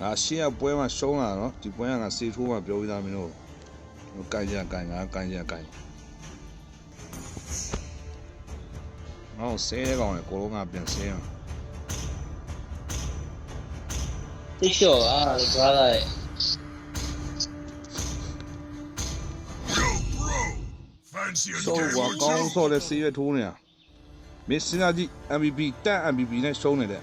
ငါရှင်းရပွဲမှာရှုံးလာနော်ဒီပွဲကငါစေထိုးမှာပြောပြီးသားမင်းတို့ကန်ကြကန်ငါကန်ကြကန်ငါ့ကိုဆဲရကောင်လေကိုလုံးကပြန်ဆဲရအောင်သိလျှော့ပါလို့ပြောတာလေ Fancy a ရှုံးကွာကောင်းဆော့လဲဆေးရထိုးနေတာမင်းစဉ်းစားကြည့် MVP တက် MVP နဲ့ရှုံးနေတယ်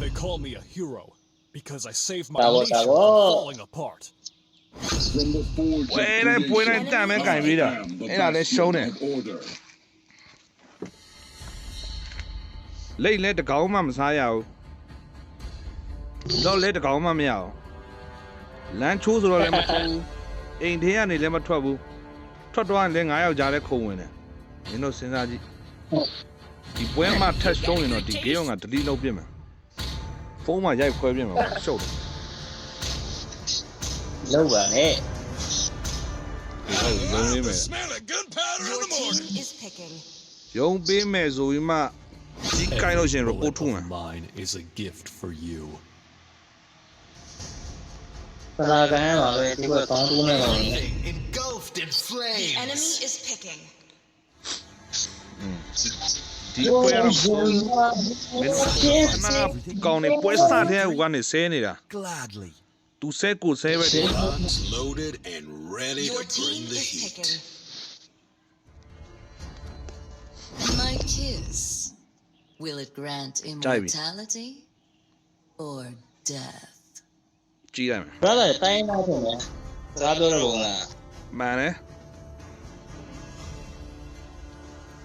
They call me a hero because I saved my Bravo, nation bravo. from falling apart. From the forge of ပွဲတိုင်းပွဲတိုင်းတက်မဲကန်ပြီးတာအဲ့ဒါလဲရှုံးတယ် order. လိတ်လဲတကောင်မှမစားရဘူးတော့လဲတကောင်မှမရဘူးလမ်းချိုးဆိုတော့လည်းမထွက်ဘူးအိမ်ထဲကနေလည်းမထွက်ဘူးထွက်တော့ရင်လည်း9ယောက်ကြားလဲခုံဝင်တယ်မင်းတို့စဉ်းစားကြည့်ဒီပွဲမှာထက်ရှုံးရင်တော့ဒီဂေးရောကဒလီလောက်ပြစ်မယ် ဖုန်းမှာရိုက်ခွဲပြစ်မှာပေါ့ရှုပ်တယ် လောက်ပါနဲ့ ဒီဟုတ်ရုံးလေးမယ် Smell of gunpowder in Your the morning. team is picking. ရုံးပေးမယ်ဆိုပြီးမှဒီကိုင်းလို့ရှရင် report ထုံးမယ် mine is a gift for you. ပလာကန်ရပါပဲဒီဘက်ကောင်းတူးနေတော့လေ Engulfed in The flames. enemy is picking. ဒီပွဲတော့မင်းတို့ကကောင်းနေပွဲစတဲ့ဟိုကနေဆဲနေတာ Gladly. သူဆဲကိုဆဲပဲဒီ Guns loaded and ready Your to bring team the is heat. picking. My kiss. Will it grant immortality or death? ကြည့်လိုက်မယ် ဘရဒါတိုင်းတော့ဖြစ်နေစကားပြောရပုံလား မှန်တယ်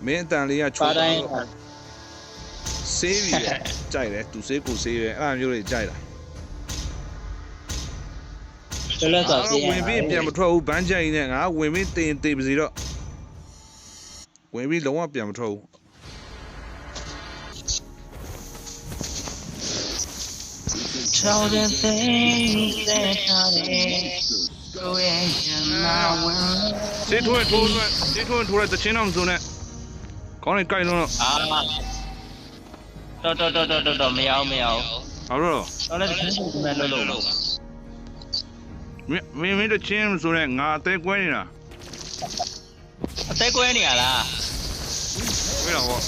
မင်းအတန်လေးကချိုးပါတိုင်းဆေးပြီလေကြိုက်တယ်သူဆေးကိုဆေးပဲအဲ့လိုမျိုးတွေကြိုက်တာတော်လက်စွာစီးဝင်ပြီးပြန်မထွက်ဘူးဘန်းချိုင်နဲ့ငါဝင်ပြီးတင်တင်ပါစီတော့ဝင်ပြီးလုံးဝပြန်မထွက်ဘူးချောင်းတဲ့သိမ်းတဲ့ထားတယ်ကိုရဲ့ချမ်းသာဝင်ဆေးထိုးရင်ထိုးရင်ဆေးထိုးရင်ထိုးလိုက်တချင်းတော့မစိုးနဲ့ ကောင်းနေကြိုက်တော့အာတော်တော်တော်တော်တော်မရအောင်မရအောင်ဘာလို့တော်လည်းတစ်ခါတည်းမဲ့လို့လို့မင်းမင်းတချင်းမစိုးနဲ့ငါအသေးကွဲနေတာအသက်ကွဲနေရလားဝေးတော့ဟော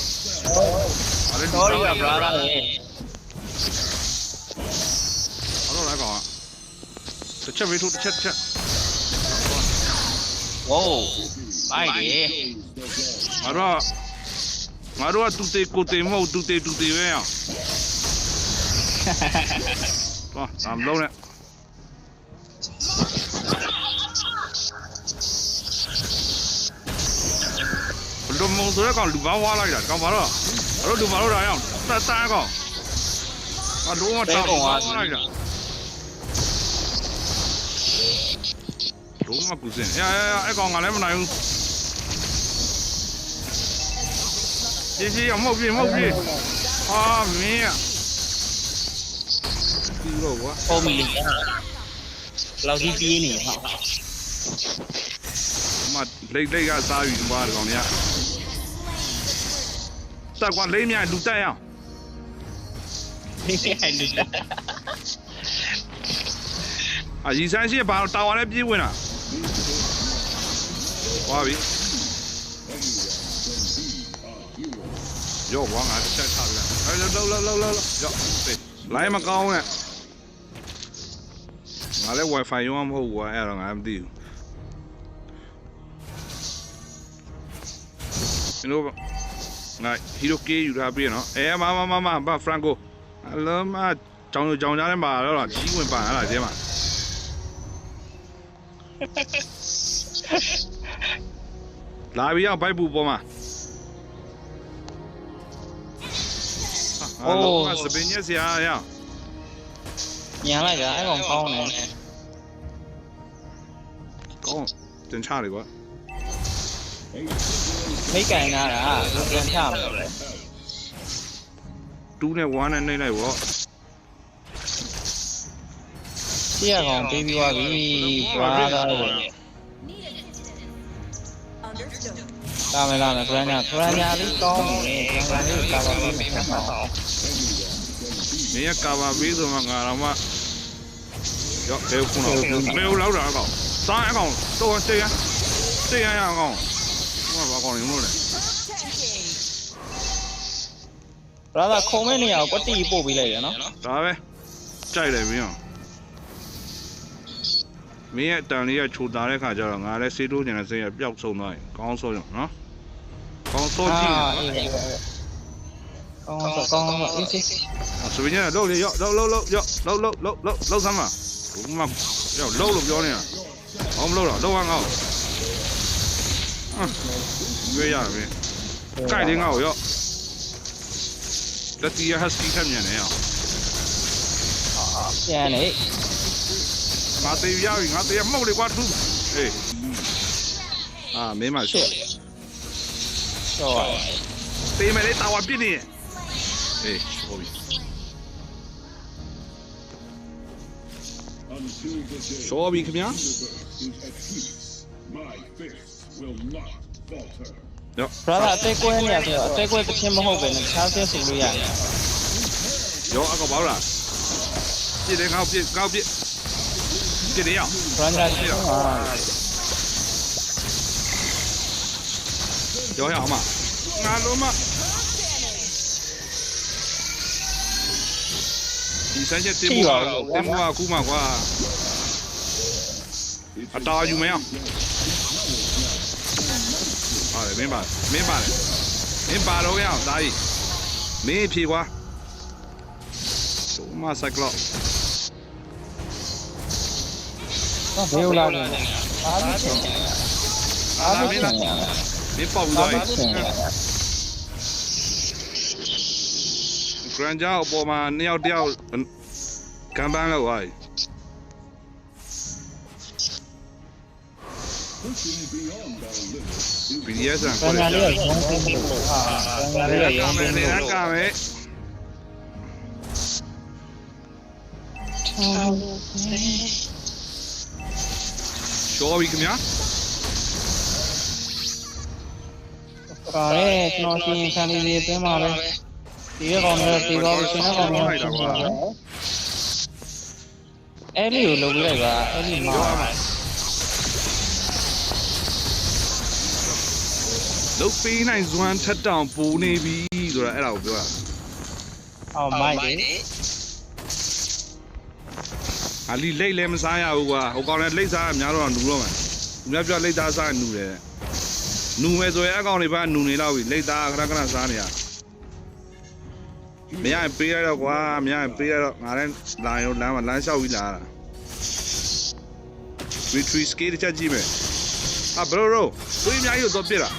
အဲ့တော်ရီကဘရာဒါရဲ့အဲ့တော့လိုက်ကောင်တစ်ချက်ပေးထိုးတစ်ချက်တစ်ချက်ဝိုးမိုက်တယ်ငါတို့က ငါတို့ကတူတေကိုတေမဟုတ်တူတေတူတေပဲအောင်သွားအမ်လုံးနဲ့ဘယ်လိုမုံဆိုတဲ့ကောင်လူပါဝါလိုက်တာကောင်ဘာလို့အဲ့တော့လူပါလို့တာအောင်တတ်တန်းကောင်အလုံးဝတောင်းဝါလိုက်တာလုံးဝကူစင်ရရရအဲ့ကောင်ကလည်းမနိုင်ဘူး ပြေးပြေးအမောက်ပြေးအမောက်ပြေးအာမင်းอ่ะဒီတော့ကွာပုံမီလေးလောက်ကြီးပြေးနေဟာအမလိတ်လိတ်ကစားယူသွားတယ်ကောင်များတက်ကွာလိမ့်မြလူတက်ရအောင်ဒီအဲ့လူတာအာရီဆန်းရှိဘာတာဝါနဲ့ပြေးဝင်တာဟွာပြီ ရောဝါငါတစ်ချက်ချပြအဲလောက်လောက်လောက်လောက်ရောလိုင်းမကောင်းနဲ့ငါလည်း wifi ရောမဟုတ်ဘူးအဲ့တော့ငါမသိဘူးကျွန်တော်ငါဟီရိုကေယူထားပြီးနော်အဲမမမမဘာဖရန်ကိုအလုံးမကြောင်ကြောင်ကြားထဲမှာတော့ကြီးဝင်ပါလာတဲ့မှာလာပြီးအောင်ဘိုက်ပူပေါ်မှာ အိုးစပင်းညက်စရာရညာလိုက်တာအဲ့ကောင်ကောင်းတယ်ကောင်းတင်ချတယ်ကွာမိတ်ကန်လာတာပြန်ချမယ်လေ2နဲ့1နဲ့နှိမ့်လိုက်ပေါ့ရှေ့ကောင်ပြေးပြီးသွားပြီဘရာဒါရဲ့ Understood. ကာမလာမယ်ခရညာခရညာလေးကောင်းတယ်ခရညာလေးကာမပေးမယ်ဆက်ပါအောင်မ င်းကကာဗာပေးဆိုမှငါတော့မှရောဘယ်ခုနော်ဘယ်လောက်တာအကောင်စားအကောင်တော့တေးရတေးရအကောင်ဟိုဘာကောင်နေလို့လဲဘရာသာခုံမဲ့နေရာကိုကွက်တီပို့ပေးလိုက်ရနော်ဒါပဲကြိုက်တယ်မင်းအောင်မင်းရဲ့တန်လေးကချိုတာတဲ့ခါကျတော့ငါလည်းစေးတိုးကျင်တဲ့စိတ်ကပျောက်ဆုံးသွားရင်ကောင်းဆုံးရနော်ကောင်းဆုံးကြည့်အေး ကောင်းတော့ကောင်းတော့အေးစေးဆိုရင်လည်းလောက်လေရောလောက်လောက်လောက်ရောလောက်လောက်လောက်လောက်လောက်စမ်းပါဘုမရောလောက်လို့ပြောနေတာဘာမလို့တော့လောက်အောင်ငါ့ရွေးရမယ်ကြိုက်တယ်ငါ့ကိုရောလက်တီရဟက်စကီထက်မြန်နေအောင်ပြန်နေငါတေးရပြီငါတေးရမှုတ်လေကွာသူအေးအာမင်းမရှိရှော့တေးမယ်လေတာဝပြစ်နေအေးဟုတ်ပြီ Until the day ရှော့ ပြီခင်ဗျာ is at peace, my faith will not falter. ရောဘရာသာအသေးကွဲနေရဆိုတော့အသေးကွဲတစ်ချင်းမဟုတ်ပဲနဲ့တခြားဆဲဆိုလို့ရတယ်ရောအကောပေါ့လားပြစ်တ စ်ငါ့ကိုပြစ်ပြစ်တယ်ရောဘရာညာချင်းဟာရောရအောင်မငါလုံးမဒီစမ်းချက်တင်ဖို့တင်ဖို့ကခုမှကွာအတားယူမရအောင်ဟာလေမင်းပါမင်းပါလေမင်းပါတော့ရအောင်သားကြီးမင်းဖြေကွာတို့မဆိုင်ကလောတော့ဘေးလာတယ်အားမချင်းအားမချင်းရမင်းပေါက်အားသွားမပြီချင်းရဂရန်ဂျာအပေါ်မှာနှစ်ယောက်တယောက် ကမ်ပန်းလောက်သွားပြီ Pushing beyond our limits is BDS ကဘရာညာလေးကရုံးသိလို့ဟာဘရာညာလေးကရုံးသိနေလို့ရကမယ်ရှောပြီခင်ဗျာပါရဲကျွန်တော်ရှင်ခံလေးလေးအတွင်းမှာပဲဒီရကောင်တွေဒီကောင်ရှင်ရကောင်တွေ အဲ့ဒီကိုလုပ်လိုက်ပါအဲ့ဒီမှာ လုတ်ပေးနိုင်ဇွမ်းထက်တောင်ပူနေပြီဆိုတာအဲ့ဒါကိုပြောတာအော်မိုက်တယ်အလီလိတ်လည်းမစားရဘူးကွာဟိုကောင်လည်းလိတ်စားရများတော့နူတော့မှာသူများပြောလိတ်သားစားနူတယ်နူမယ်ဆိုရင်အကောင်တွေပါနူနေတော့ပြီလိတ်သားခဏခဏစားနေရ မရရင်ပေးရတော့ကွာမရရင်ပေးရတော့ငါလည်းလာရောလမ်းမှာလမ်းလျှောက်ပြီးလာတာ retreat scale တစ်ချက်ကြည့်မယ်အာဘရိုရိုသွေးအများကြီးတော့ပြစ်တာ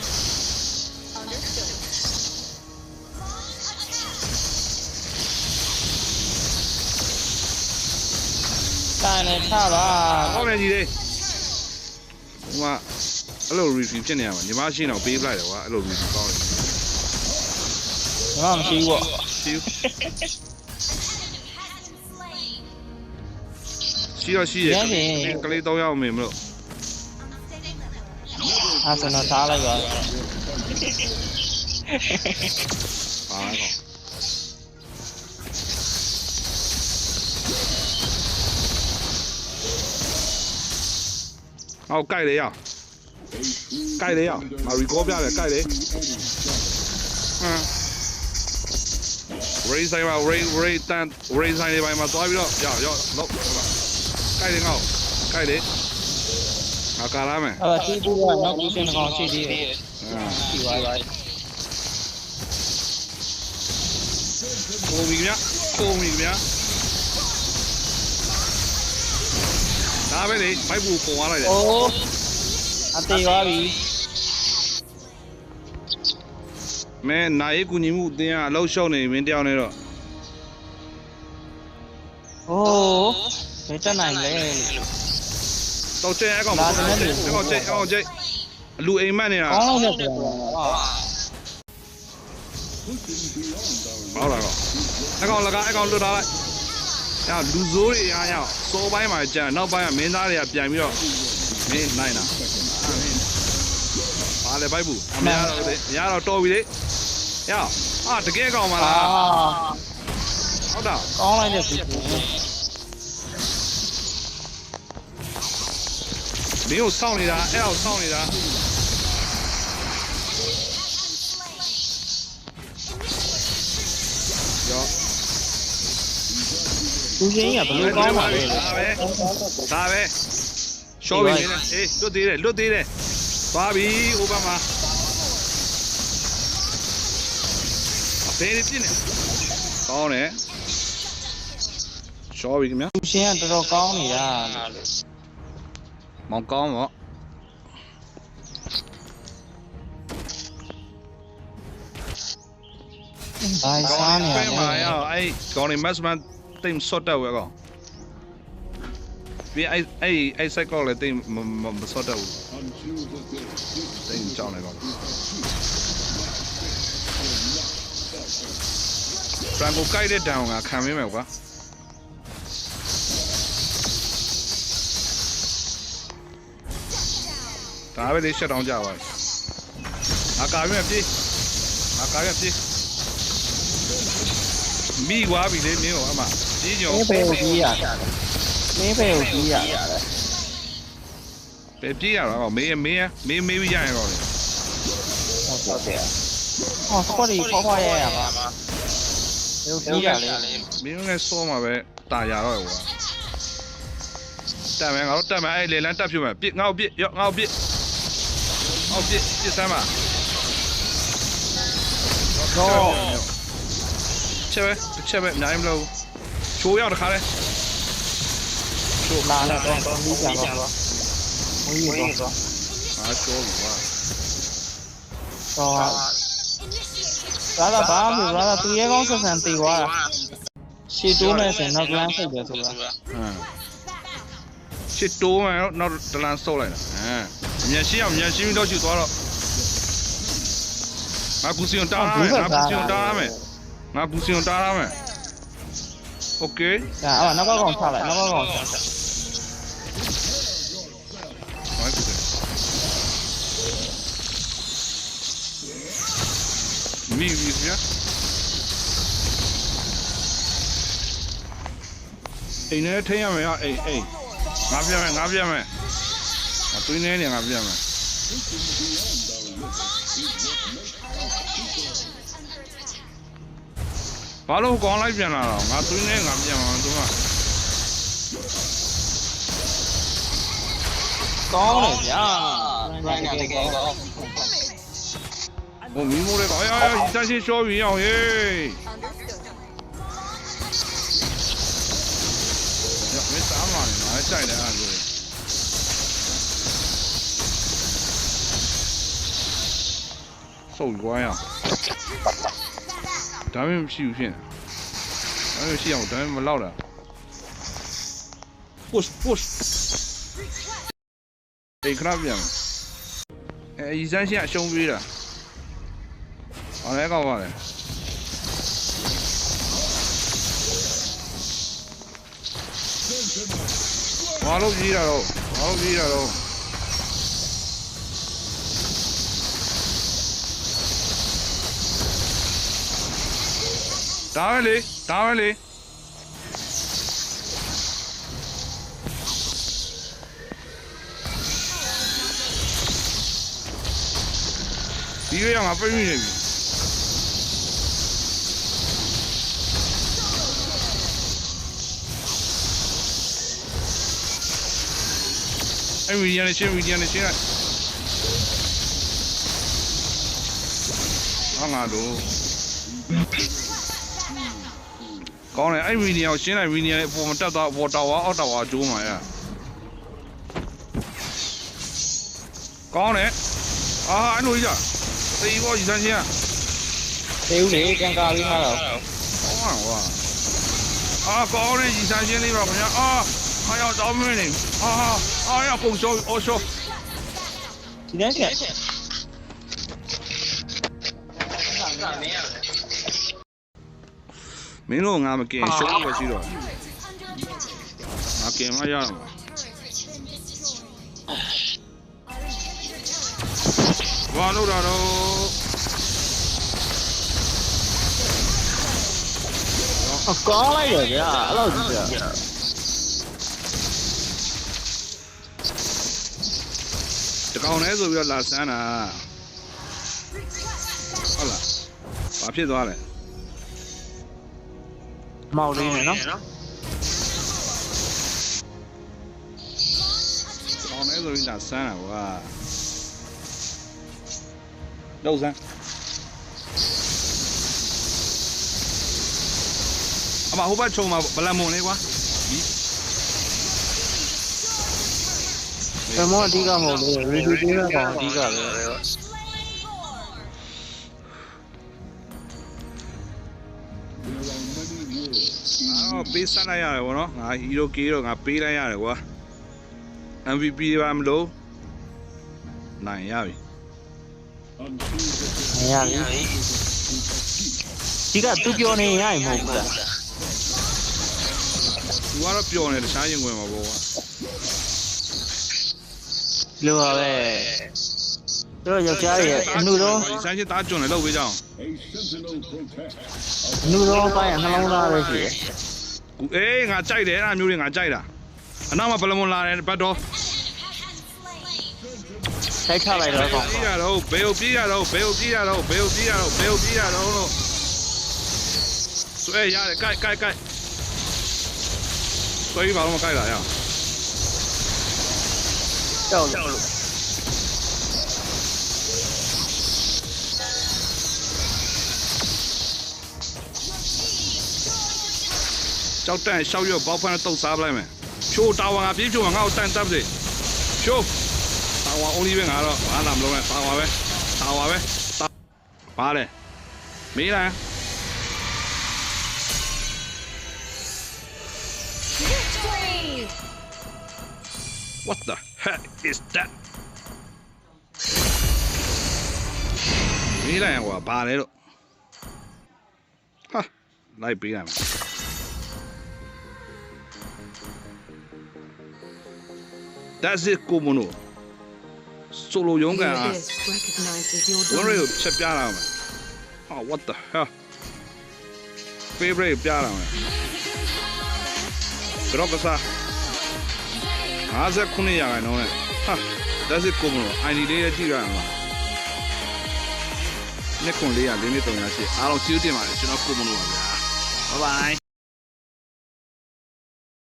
တိုင်နဲ့ထပါကောင်းတယ်ကြီးလေးဟိုကအဲ့လို review ဖြစ်နေရမှာညီမရှိတော့ပေးပလိုက်တယ်ကွာအဲ့လို review ကောင်းတယ်ဘာမှမရှိဘူးပေါ့ ရှိဦးရှိတော့ရှိရကလေးတော့ရောက်မင်းမလို့အဲဆိုတော့ထားလိုက်ပါပါကောဟောက်ကြိုက်လေရကြိုက်လေရမရီကောပြတယ် ကြိုက်လေဟမ် raise ဆိုင်မှာ raise raise တန် raise ဆိုင်တွေပိုင်းမှာသွားပြီးတော့ရရတော့ကြိုက်လေငေါ့ကြိုက်လေငါကာလာမယ်အဲ့ဒါတီးပြီးတော့နောက်ပြီးစင်ကောင်ရှိသေးတယ်အာဒီပါပါကိုမီဗျာကိုမီဗျာဒါပဲလေဘိုက်ဘူပုံသွားလိုက်တယ်အိုးအသေးပါပြီ မဲနိုင်ကူညီမှုအတင်းကအလောက်ရှောက်နေမင်းတယောက်နေတော့အိုးဘယ်တက်နိုင်လဲတော့ကျဲအကောင်အကောင်ကျဲအကောင်ကျဲအလူအိမ်မက်နေတာကောင်းလို့ရတယ်ဟာဟောလာတော့အကောင်လကအကောင်လွတ်ထားလိုက်အဲလူဆိုးတွေအားရအောင်စောပိုင်းမှာကြံနောက်ပိုင်းကမင်းသားတွေကပြန်ပြီးတော့မင်းနိုင်တာဘာလဲဘိုက်ဘူးအများတော့လေအများတော့တော်ပြီလေ ရအာတကယ်ကောင်မအာလား à. ဟုတ်တာကောင်းလိုက်တဲ့ဒီ à. ကိုဟောက်တာဒီ à. မင်းကိုစောင့်နေတာအဲ့ဒါကိုစောင့်နေတာရောလူချင်းကဘယ်လိုကောင်းပါလဲဒါပဲဒါပဲရှော့ပြီမင်းနဲ့အေးလွတ်သေးတယ်လွတ်သေးတယ်သွားပြီအိုဘာမာ အဖေးပြင်းနေကောင်းတယ်ရှော့ပြီခင်ဗျာလူချင်းကတော်တော်ကောင်းနေတာလို့မောင်ကောင်းပေါ့ဘိုင်စားနေရဖဲတယ်မှာရအဲ့ကောင်းနေမတ်စမန်တိမ်ဆော့တော့ဝဲကောပြီးအဲ့အဲ့အဲ့ဆိုင်ကောလည်းတိမ်မမဆော့တော့ဘူး Until the day တိမ်ကြောင်းနေကော ဖရန်ကိုကိုက်တဲ့တန်ကခံမင်းမယ်ကွာဒါပဲလေရှက်တောင်းကြပါငါကာရွက်ပြေးငါကာရွက်ပြေးမိွားပြီလေမင်းတို့အမကြီးညောမင်းပဲကိုကြီးရမင်းပဲကိုကြီးရပဲပြေးရတော့မေးမေးမေးမေးပြီးရရင်တော့လေဟုတ်တယ်ဟောစကွတ်ကြီးခေါ်ခေါ်ရရပါ ဘယ်လိုကြီးရလဲမင်းတို့လည်းစောမှာပဲတာရတော့ကွာတက်မယ်ငါတို့တက်မယ်အဲ့လေလန်းတက်ဖြုတ်မယ်ပြစ်ငါ့ကိုပြစ်ရော့ငါ့ကိုပြစ်ငါ့ကိုပြစ်ပြစ်စမ်းပါတော့ချက်ပဲတစ်ချက်ပဲအများကြီးမလို့ချိုးရောက်တခါလဲလာလာတော့ဒီကြတော့ဝီးတော့တော့ငါချိုးပြီကွာတော့ လာလာဘာမှမလာသူရဲကောင်းဆက်ဆံတေသွားတာရှေ့တိုးမဲ့ဆိုရင်နောက်ကလန်းဖိတ်တယ်ဆိုတာ ဟမ်ချစ်တိုးမယ်တော့ဒလန်ဆော့လိုက်တာဟမ်မျက်ရှိအောင်မျက်ရှိပြီးတော့ချူသွားတော့ငါကူစီယွန်တားရမယ်ငါကူစီယွန်တားရမယ်ငါကူစီယွန်တားရမယ်โอเค ဒါအော်နောက်ကကောင်ချလိုက်နောက်ကကောင်ချ မီမီပြအိမ်ထဲထိရမယ်ဟာအိမ်အိမ်ငါပြမယ်ငါပြမယ်ငါတွင်းနေနေငါပြမယ်ဘာလို့ကောင်းလိုက်ပြန်လာတော့ငါသွင်းနေငါပြန်မှာသူကကောင်းတယ်ဗျာ Brian ကတကယ်ကောင်း ဟိုမီမိုးလေးကောင်းရရတန်းရှင်းရှောပြီးအောင်ဟေးရမင်းသားမနေငါလည်းကြိုက်တယ်အဲ့လိုဆိုရွားရအောင်ဒါမှမရှိဘူးဖြစ်နေဒါမှမရှိအောင်ဒါမှမလောက်တာ push push အေးခဏပြန်အဲအရင်စမ်းရှင်းအရှုံးပေးတာ ဘာလဲကောက်ပါလဲဘာလို့ကြီးတာတော့ဘာလို့ကြီးတာတော့ဒါပဲလေဒါပဲလေဒီရအောင်ငါပြည့်နေပြီ အဲ့ဗီဒီယိုနဲ့ရှင်းဗီဒီယိုနဲ့ရှင်းလိုက်ဟာငါတို့ကောင်းတယ်အဲ့ဗီဒီယိုရှင်းလိုက်ဗီဒီယိုနဲ့အပေါ်မှာတက်သွားအပေါ်တာဝါအောက်တာဝါကျိုးမှာရကောင်းတယ်အာအဲ့လိုကြီးကြသေဘောကြီးစမ်းရှင်းသေးဦးလေကံကာလေးမှာတော့ကောင်းပါကွာအာကောင်းတယ်ကြီးစမ်းရှင်းလေးပါခင်ဗျာအာ အားရောက်တောင်းမင်းနေအာအားရောက်ပုံရှောအော်ရှောဒီနေ့ချက်မင်းတို့ငါမကင်ရှုံးပဲရှိတော့ငါကင်မရတော့ဘာလို့တာတော့အကောင်းလိုက်ရဗျာအဲ့လိုကြီးဗျာ တကောင်လဲဆိုပြီးတော့လာဆန်းတာဟုတ်လားဘာဖြစ်သွားလဲမောက်လေးနဲ့နော်တကောင်လဲဆိုပြီးလာဆန်းတာကွာလောက်ဆန်းအမဟိုဘက်ချုံမှာဗလမွန်လေးကွာ ဘယ်မောအဓိကမဟုတ်လေရီဒီပေးရကောင်အဓိကပဲအော်ပေးဆက်လိုက်ရတယ်ဗောနော်ငါဟီရိုကေတော့ငါပေးလိုက်ရတယ်ကွာ MVP ပါမလို့နိုင်ရပြီမရဘူးဒီကသူပြောနေရရင်မဟုတ်ဘူးလားသူကတော့ပျော်နေတခြားရင်ဝင်မှာပေါ့ကွာ ဒီလိုပါပဲတို့ယောက်ျားရဲ့အနုတော့ဒီဆိုင်ချင်းတားကျွန်းလည်းလောက်ပေးကြအောင် A sentinel protects. အနုတော့ပိုင်းနှလုံးသားပဲရှိတယ်ကူအေးငါကြိုက်တယ်အဲ့ဒါမျိုးတွေငါကြိုက်တာအနောက်မှာဗလမွန်လာတယ်ဘတ်တော်တိုက်ချလိုက်တော့ကောင်ပြေးရတော့ဘယ်ကိုပြေးရတော့ဘယ်ကိုပြေးရတော့ဘယ်ကိုပြေးရတော့ဘယ်ကိုပြေးရတော့လို့ဆွဲရတယ်ကြိုက်ကြိုက်ကြိုက်ဆွဲပြီးဘာလို့မကြိုက်တာရအောင် ကြောက်လို့ကြောက်တန့်ရှောက်ရွက်ဘောက်ဖန်းတုတ်စားပလိုက်မယ်ဖြိုးတာဝန်ကပြေးဖြိုးမှာငါ့ကိုတန့်တပ်စေဖြိုးတာဝန် only ပဲငါတော့ဘာလာမလုပ်နဲ့တာဝန်ပဲတာဝန်ပဲတာဘာလဲမေးလား Victory! What the heck is that မေးလိုက်ရင်ကွာဘာလဲလို့ဟာလိုက်ပေးလိုက်မယ် That's it ကိုမနိုဆိုလိုရုံးကန်အား This recognizes your ဝရ dominance. ကိုချက်ပြလာမယ်ဟာ what the hell favorite ပြလာမယ်ကတော့ကစား 59ရာခိုင်နှုန်းနဲ့ဟာ that's it ကိုမနို ID လေးရကြည့်ရအောင်လားနှစ်ခွန်လေးရလေးနှစ်တုံးရရှိအားလုံးကျေးဇူးတင်ပါတယ်ကျွန်တော်ကိုမနိုပါဗျာ bye bye